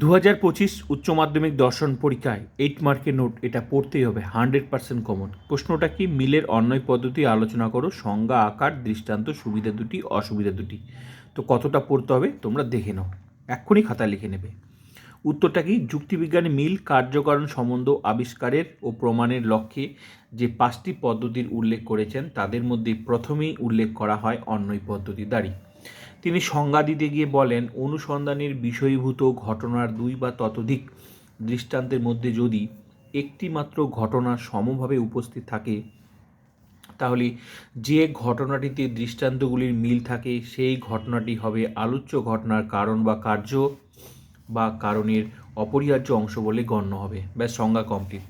দু হাজার পঁচিশ উচ্চ মাধ্যমিক দর্শন পরীক্ষায় এইট মার্কের নোট, এটা পড়তেই হবে হান্ড্রেড পার্সেন্ট কমন প্রশ্নটা কি? মিলের অন্যয় পদ্ধতি আলোচনা করো, সংজ্ঞা, আকার, দৃষ্টান্ত, সুবিধা দুটি, অসুবিধা দুটি। তো কতটা পড়তে হবে? তোমরা দেখে নাও, এক্ষুনি খাতা লিখে নেবে। উত্তরটা কি? যুক্তিবিজ্ঞানী মিল, কার্যকরণ সম্বন্ধ আবিষ্কারের ও প্রমাণের লক্ষ্যে যে পাঁচটি পদ্ধতির উল্লেখ করেছেন, তাদের মধ্যে প্রথমেই উল্লেখ করা হয় অন্যয় পদ্ধতি দাঁড়ি। তিনি সংজ্ঞা দিতে গিয়ে বলেন, অনুসন্ধানের বিষয়ীভূত ঘটনার দুই বা ততোধিক দৃষ্টান্তের মধ্যে যদি একটি মাত্র ঘটনা সমভাবে উপস্থিত থাকে, তাহলে যে ঘটনাটিতে দৃষ্টান্তগুলির মিল থাকে, সেই ঘটনাটি হবে আলোচ্য ঘটনার কারণ বা কার্য বা কারণের অপরিহার্য অংশ বলে গণ্য হবে। ব্যাস, সংজ্ঞা কমপ্লিট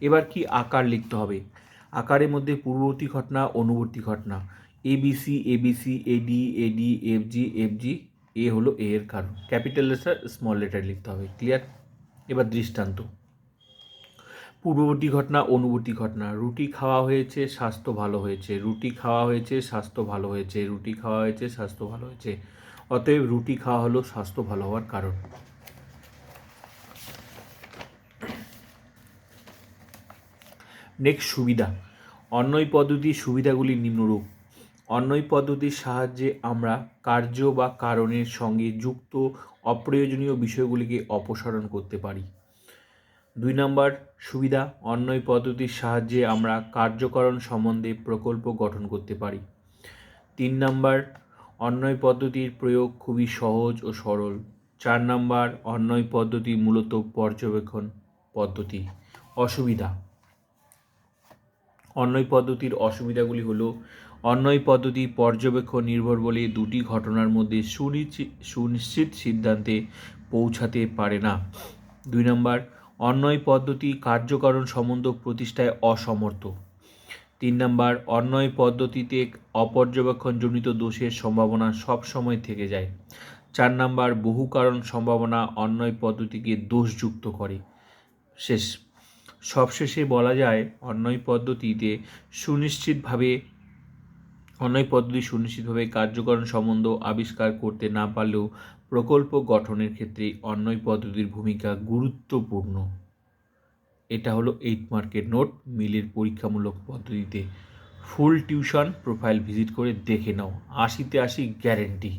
এবার কি আকার লিখতে হবে? আকারের মধ্যে পূর্ববর্তী ঘটনা, অনুবর্তী ঘটনা। ABC ABC AD AD FG FG A হলো এ এর কারণ। ক্যাপিটাল লেটার স্মল লেটার লিখতে হবে ক্লিয়ার এবার দৃষ্টান্ত। পূর্ববর্তী ঘটনা, অনুবর্তী ঘটনা। রুটি খাওয়া হয়েছে, স্বাস্থ্য ভালো হয়েছে। রুটি খাওয়া হয়েছে, স্বাস্থ্য ভালো হয়েছে। রুটি খাওয়া হয়েছে, স্বাস্থ্য ভালো হয়েছে। অতএব রুটি খাওয়া হলো স্বাস্থ্য ভালো হওয়ার কারণ। নেক্সট সুবিধা। অন্যয় পদ্ধতির সুবিধাগুলি নিম্নরূপ। অন্যয় পদ্ধতির সাহায্যে আমরা কার্য বা কারণের সঙ্গে যুক্ত অপ্রয়োজনীয় বিষয়গুলিকে অপসারণ করতে পারি। দুই নম্বর, সুবিধা অন্যয় পদ্ধতির সাহায্যে আমরা কার্যকরণ সম্বন্ধে প্রকল্প গঠন করতে পারি। তিন নম্বর অন্যয় পদ্ধতির প্রয়োগ খুবই সহজ ও সরল। চার নম্বর অন্যয় পদ্ধতি মূলত পর্যবেক্ষণ পদ্ধতি। অসুবিধা অন্যয় পদ্ধতির অসুবিধাগুলি হলো অন্যয় পদ্ধতি পর্যবেক্ষণ নির্ভর বলে দুটি ঘটনার মধ্যে সুনিশ্চিত সিদ্ধান্তে পৌঁছাতে পারে না। দুই নম্বর অন্যয় পদ্ধতি কার্যকরণ সম্বন্ধ প্রতিষ্ঠায় অসমর্থ। তিন নম্বর অন্যয় পদ্ধতিতে অপর্যবেক্ষণজনিত দোষের সম্ভাবনা সব সময় থেকে যায়। চার নম্বর, বহু কারণ সম্ভাবনা অন্যয় পদ্ধতিকে দোষযুক্ত করে। শেষ। সবশেষে বলা যায় অন্যয় পদ্ধতিতে সুনিশ্চিতভাবে অন্যয় পদ্ধতি সুনিশ্চিতভাবে কার্যকরণ সম্বন্ধ আবিষ্কার করতে না পারলেও প্রকল্প গঠনের ক্ষেত্রে অন্যয় পদ্ধতির ভূমিকা গুরুত্বপূর্ণ। এটা হলো এইট মার্কের নোট মিলের পরীক্ষামূলক পদ্ধতিতে। ফুল টিউশন প্রোফাইল ভিজিট করে দেখে নাও। আশিতে আশি গ্যারেন্টি